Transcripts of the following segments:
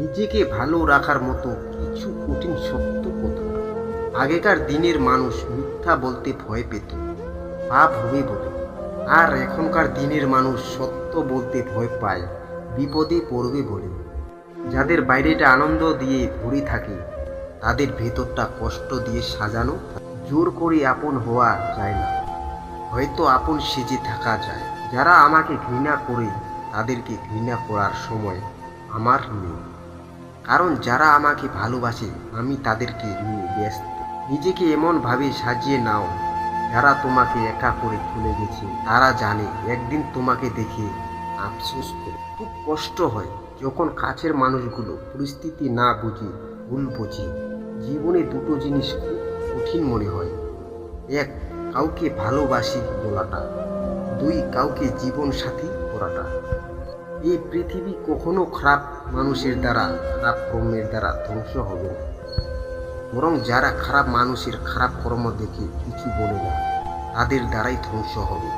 নিজেকে ভালো রাখার মতো কিছু কঠিন সত্য কথা। আগেকার দিনের মানুষ মিথ্যা বলতে ভয় পেত, পাপ হবে বলে। আর এখনকার দিনের মানুষ সত্য বলতে ভয় পায়, বিপদে পড়বে বলে। যাদের বাইরেটা আনন্দ দিয়ে ভরে থাকে, তাদের ভেতরটা কষ্ট দিয়ে সাজানো, জোর করে আপন হওয়া যায় না। হয়তো আপন সেজে থাকা যায়। যারা আমাকে ঘৃণা করে, তাদেরকে ঘৃণা করার সময় আমার নেই। কারণ যারা আমাকে ভালোবাসে, আমি তাদেরকে নিয়ে ব্যস্ত। নিজেকে এমনভাবে সাজিয়ে নাও, যারা তোমাকে একা করে চলে গেছে। তারা জানে, একদিন তোমাকে দেখে আফসোস করে। খুব কষ্ট হয় যখন কাছের মানুষগুলো পরিস্থিতি না বুঝে, ভুল বোঝে। জীবনে দুটো জিনিস খুব কঠিন মনে হয়। এক, কাউকে ভালোবাসি বলাটা। দুই, কাউকে জীবন সাথী করাটা। এই পৃথিবী কখনো খারাপ মানুষের দ্বারা, খারাপ কর্মের দ্বারা ধ্বংস হবে না। বরং যারা খারাপ মানুষের খারাপ কর্ম দেখে কিছু বলে না, তাদের দ্বারাই ধ্বংস হবে।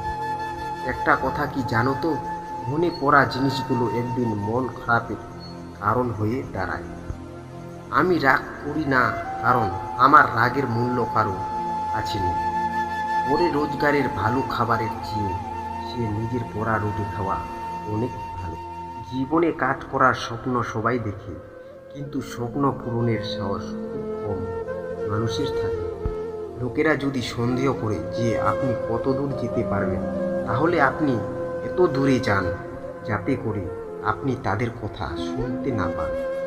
একটা কথা কি জানো তো? মনে পড়া জিনিসগুলো একদিন মন খারাপের কারণ হয়ে দাঁড়ায়। আমি রাগ করি না, কারণ আমার রাগের মূল্য কারও আছে না পরে রোজগারের ভালো খাবারের চেয়ে সে নিজের পড়া রুটি খাওয়া অনেক ভালো। জীবনে কাজ করার স্বপ্ন সবাই দেখে, কিন্তু স্বপ্ন পূরণের সাহস খুব কম মানুষের থাকে। লোকেরা যদি সন্দেহ করে যে আপনি কত দূর যেতে পারবেন, তাহলে আপনি এত দূরে যান যাতে করে আপনি তাদের কথা শুনতে না পান।